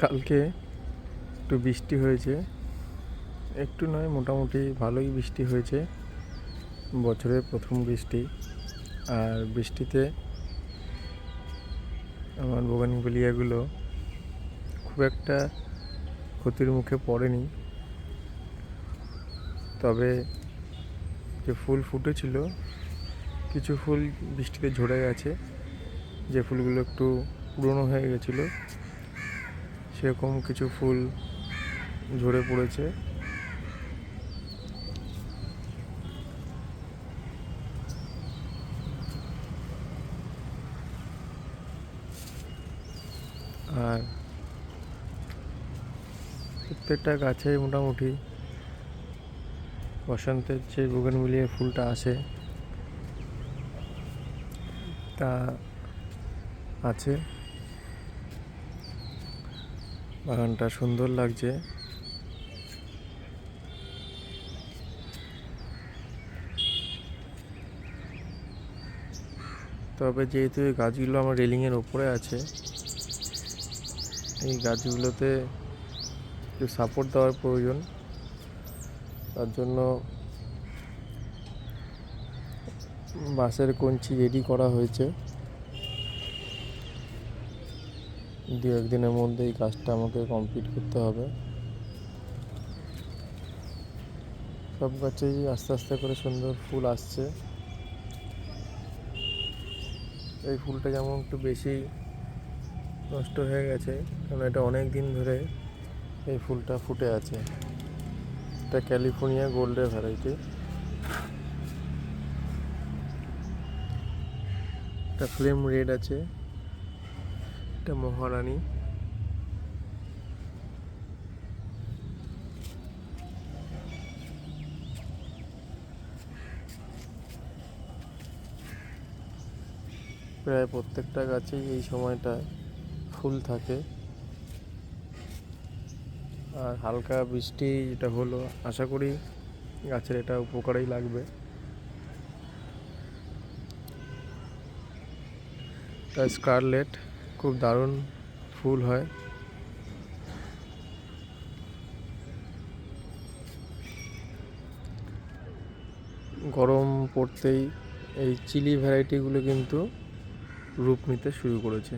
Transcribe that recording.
কালকে একটু বৃষ্টি হয়েছে। একটু নয়, মোটামুটি ভালোই বৃষ্টি হয়েছে। বছরের প্রথম বৃষ্টি। আর বৃষ্টিতে আমার বোগানভেলিয়াগুলো খুব একটা ক্ষতির মুখে পড়েনি। তবে যে ফুল ফুটেছিল, কিছু ফুল বৃষ্টিতে ঝরে গেছে। যে ফুলগুলো একটু পুরনো হয়ে গেছিল সেরকম কিছু ফুল ঝরে পড়েছে। আর প্রত্যেকটা গাছে মোটামুটি বসন্তের যে বুগেন মিলিয়ে ফুলটা আসে, তা আছে। বাগানটা সুন্দর লাগছে। তবে যেহেতু এই গাছগুলো আমার রেলিংয়ের ওপরে আছে, এই গাছগুলোতে একটু সাপোর্ট দেওয়ার প্রয়োজন। তার জন্য বাঁশের কঞ্চি রেডি করা হয়েছে। দু একদিনের মধ্যে এই কাজটা আমাকে কমপ্লিট করতে হবে। সব গাছেই আস্তে আস্তে করে সুন্দর ফুল আসছে। এই ফুলটা যেমন একটু বেশি নষ্ট হয়ে গেছে কারণ এটা অনেক দিন ধরে এই ফুলটা ফুটে আছে। এটা ক্যালিফোর্নিয়া গোল্ডের ভ্যারাইটি। এটা ফ্লেম রেড আছে। এটা মহারানী। প্রায় প্রত্যেকটা গাছেই এই সময়টায় ফুল থাকে। আর হালকা বৃষ্টি যেটা হলো, আশা করি গাছের এটা উপকারেই লাগবে। স্কারলেট খুব দারুণ ফুল হয়। গরম পড়তেই এই চিলি ভ্যারাইটিগুলো কিন্তু রূপ নিতে শুরু করেছে।